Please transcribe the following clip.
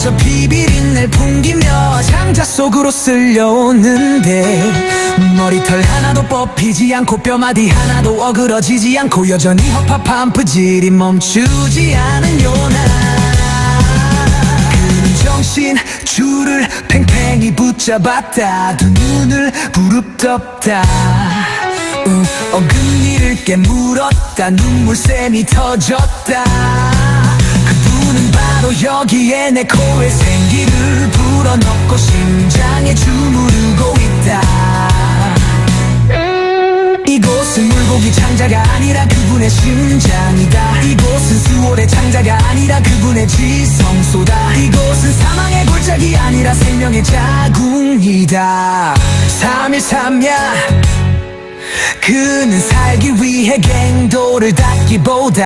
저 비비린내 풍기며 장자 속으로 쓸려오는데 머리털 하나도 뽑히지 않고 뼈마디 하나도 어그러지지 않고 여전히 허팝한 부질이 멈추지 않은 요나. 그는 정신 줄을 팽팽히 붙잡았다. 두 눈을 부릅떴다. 응, 어금니를 깨물었다. 눈물샘이 터졌다 여기에 내 코에 생기를 불어넣고 심장에 주무르고 있다. 이곳은 물고기 창자가 아니라 그분의 심장이다. 이곳은 수월의 창자가 아니라 그분의 지성소다. 이곳은 사망의 골짜기 아니라 생명의 자궁이다. 313야 그는 살기 위해 갱도를 닦기보다